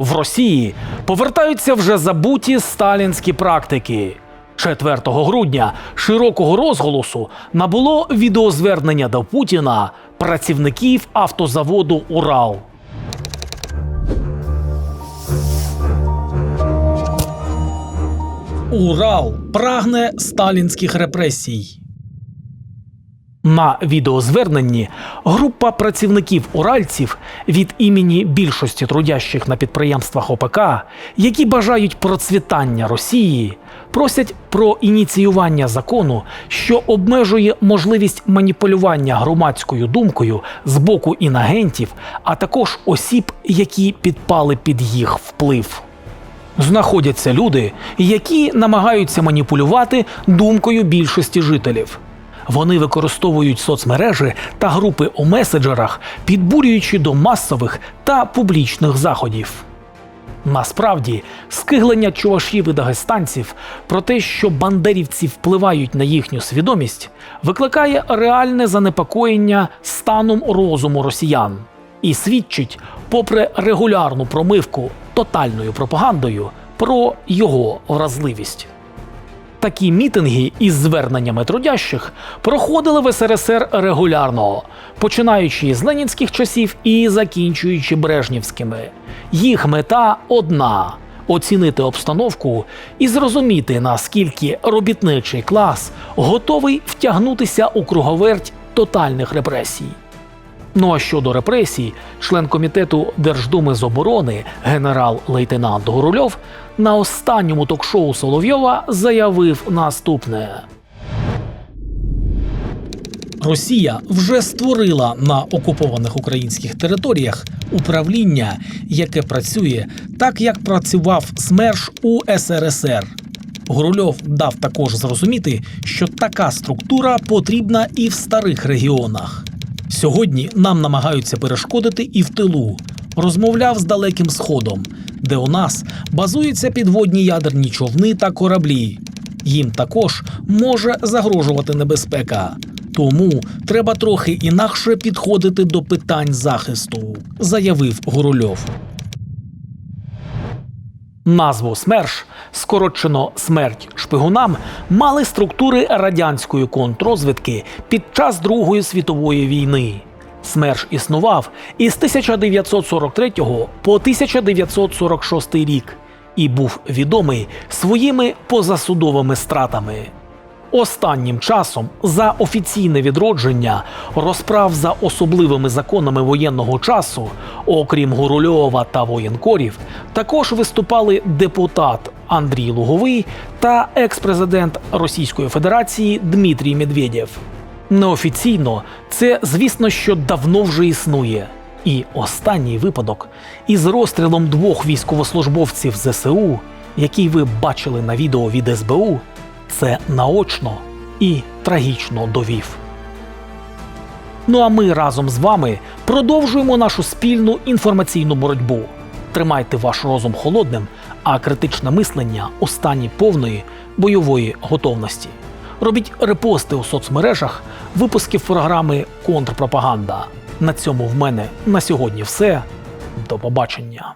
В Росії повертаються вже забуті сталінські практики. 4 грудня широкого розголосу набуло відеозвернення до Путіна працівників автозаводу Урал. Урал прагне сталінських репресій. На відеозверненні група працівників уральців від імені більшості трудящих на підприємствах ОПК, які бажають процвітання Росії, просять про ініціювання закону, що обмежує можливість маніпулювання громадською думкою з боку інагентів, а також осіб, які підпали під їх вплив. Знаходяться люди, які намагаються маніпулювати думкою більшості жителів. Вони використовують соцмережі та групи у меседжерах, підбурюючи до масових та публічних заходів. Насправді, скиглення чувашів і дагестанців про те, що бандерівці впливають на їхню свідомість, викликає реальне занепокоєння станом розуму росіян і свідчить, попри регулярну промивку тотальною пропагандою, про його вразливість. Такі мітинги із зверненнями трудящих проходили в СРСР регулярно, починаючи з ленінських часів і закінчуючи брежнівськими. Їх мета одна оцінити обстановку і зрозуміти, наскільки робітничий клас готовий втягнутися у круговерть тотальних репресій. Ну а щодо репресій, член комітету Держдуми з оборони генерал-лейтенант Горульов на останньому ток-шоу Соловйова заявив наступне. Росія вже створила на окупованих українських територіях управління, яке працює так, як працював СМЕРШ у СРСР. Горульов дав також зрозуміти, що така структура потрібна і в старих регіонах. Сьогодні нам намагаються перешкодити і в тилу. Розмовляв з далеким сходом, де у нас базуються підводні ядерні човни та кораблі. Їм також може загрожувати небезпека. Тому треба трохи інакше підходити до питань захисту, заявив Горульов. Назву СМЕРШ, скорочено смерть шпигунам, мали структури радянської контррозвідки під час Другої світової війни. СМЕРШ існував із 1943 по 1946 рік і був відомий своїми позасудовими стратами. Останнім часом за офіційне відродження розправ за особливими законами воєнного часу, окрім Гурульова та воєнкорів, також виступали депутат Андрій Луговий та екс-президент Російської Федерації Дмитрій Медведєв. Неофіційно це, звісно, що давно вже існує. І останній випадок із розстрілом двох військовослужбовців ЗСУ, який ви бачили на відео від СБУ, це наочно і трагічно довів. Ну а ми разом з вами продовжуємо нашу спільну інформаційну боротьбу. Тримайте ваш розум холодним, а критичне мислення у стані повної бойової готовності. Робіть репости у соцмережах випусків програми Контрпропаганда. На цьому в мене на сьогодні все. До побачення.